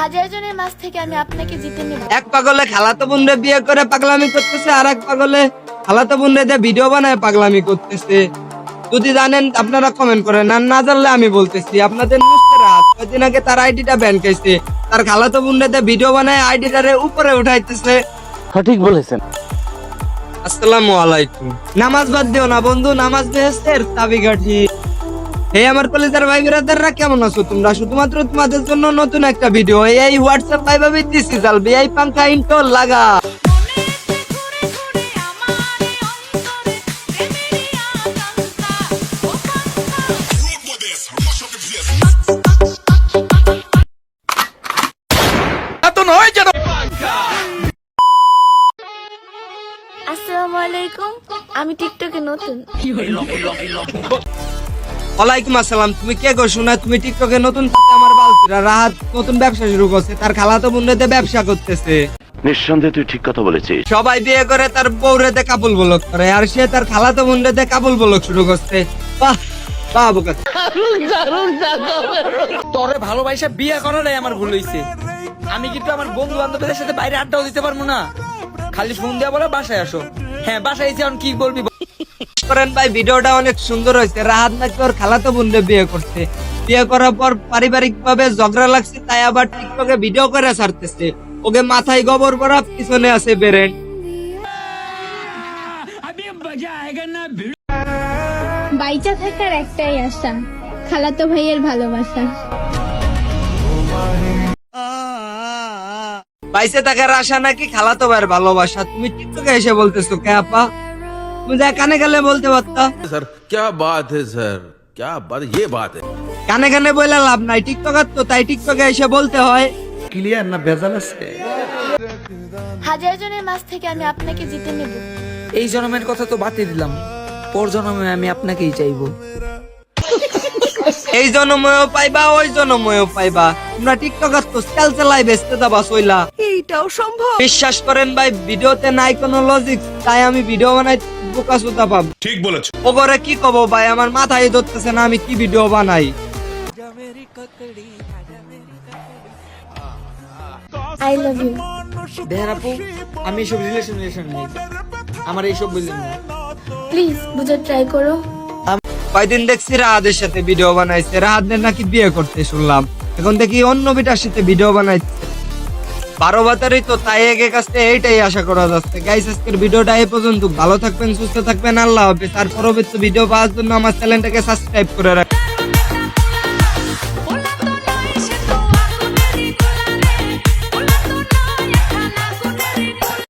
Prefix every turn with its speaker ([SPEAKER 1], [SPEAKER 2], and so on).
[SPEAKER 1] হাজার জনের মাঝ থেকে আমি আপনাকে জিতে নেব।
[SPEAKER 2] এক পাগলে খালাতো বোনরে বিয়ে করে পাগলামি করতেছে আর এক পাগলে খালাতো বোনরে দিয়ে ভিডিও বানায় পাগলামি করতেছে। যদি জানেন আপনারা কমেন্ট করেন। আর না জানলে আমি বলতেছি আপনাদের নুসরাত কদিন আগে তার আইডিটা ব্যান খাইছে তার খালাতো বোনরে দিয়ে ভিডিও বানায় আইডিটারে উপরে উঠাইতেছে।
[SPEAKER 3] সঠিক বলেছেন।
[SPEAKER 2] আসসালামু আলাইকুম। নামাজ বাদ দিও না বন্ধু নামাজ বেহেস্তের চাবিকাঠি। হে আমার কলেজের ভাই বিরাদাররা কেমন আছো? তোমরা শুধুমাত্র তোমাদের জন্য নতুন একটা ভিডিও এই হোয়াটসঅ্যাপ ভাই ভাবি দিছি চালবে এই পাঙ্খা ইন্টো লাগা।
[SPEAKER 1] আসসালামু আলাইকুম। আমি টিকটকে নতুন।
[SPEAKER 2] ওয়ালাইকুম আসসালাম। তুমি কে গো শোনা? তুমি টিকটকে নতুন আমার বালতিরা। রাহাত নতুন ব্যবসা শুরু করছে তার খালাতো বোনরেতে ব্যবসা করতেছে।
[SPEAKER 3] নিঃসন্দেহে তুই ঠিক কথা বলেছিস।
[SPEAKER 2] সবাই বিয়ে করে তার বউরেতে কাপল বলক করে আর সে তার খালাতো বোনরেতে কাপল বলক শুরু করছে। বাহ বাহ বোকা।
[SPEAKER 4] তোরে ভালোবাসা বিয়ে করাটাই আমার ভুল হয়েছে আমি কিন্তু আমার বন্ধু বান্ধবদের সাথে বাইরে আড্ডাও দিতে পারব না। খালি ফোন দেওয়া বলে বাসায় আসো। হ্যাঁ বাসায় এসে এখন কি বলবি বল।
[SPEAKER 2] করেন ভাই ভিডিওটা অনেক সুন্দর হয়েছে। রাহাত নাকি ওর খালাতো বোনরে বিয়ে করছে। বিয়ে করার পর পারিবারিক ভাবে ঝগড়া লাগছে তাই আবার টিকটকে ভিডিও করে ছাড়তেছে। ওকে মাথায় গোবর ভরা পিছনে আছে বেরেন।
[SPEAKER 5] বাইচা থাকার একটাই আশা খালাতো ভাইয়ের ভালোবাসা।
[SPEAKER 2] পাইছে থাকার আশা নাকি খালাতো ভাইয়ের ভালোবাসা? তুমি টিকটকে এসে বলতেছো কে আপা? মুঝে কানে কানে বলতে পারতো
[SPEAKER 6] স্যার ক্যা বাত হে স্যার ক্যা বাত ইয়ে বাত হে
[SPEAKER 2] কানে কানে বলে লাভ নাই টিকটকার তো তাই টিকটকে এসে বলতে হয় ক্লিয়ার না ভেজাল আছে
[SPEAKER 1] হাজার জনের মাছ থেকে আমি আপনাকে জিতে নেব।
[SPEAKER 4] এই জন্মের কথা তো বাতিল দিলাম। পর জন্মে আমি আপনাকেই চাইব।
[SPEAKER 2] এই জনময় পাইবা ওই জনময় পাইবা। তোমরা টিকটকার তো চাল চালাই বেচতে দাবা সইলা। এইটাও সম্ভব। বিশ্বাস করেন ভাই ভিডিওতে নাই কোনো লজিক তাই আমি ভিডিও বানাই বোকা সুতা পাব। ঠিক বলেছ। ওগরে কি কব ভাই আমার মাথায় ধরতেছে না আমি কি ভিডিও বানাই।
[SPEAKER 1] I love you.
[SPEAKER 4] দেখেন আমি এইসব রিলেশন রিলেশন নেই। আমার এইসব বললেন না।
[SPEAKER 1] প্লিজ বুঝে ট্রাই করো।
[SPEAKER 2] কয়দিন দেখছি রাহাদের সাথে ভিডিও বানাইছে। রাহাদের নাকি বিয়ে করতে শুনলাম। এখন দেখি অন্য বিটার সাথে ভিডিও বানাইছে। বারো বাতারই তো, তাই একে কাছে এইটাই আশা করা যাচ্ছে। গাইস আজকের ভিডিওটা এই পর্যন্ত। ভালো থাকবেন, সুস্থ থাকবেন। আল্লাহ হাফেজ। আর পরবর্তী ভিডিও পাওয়ার জন্য আমার চ্যানেলটাকে সাবস্ক্রাইব করে রাখবেন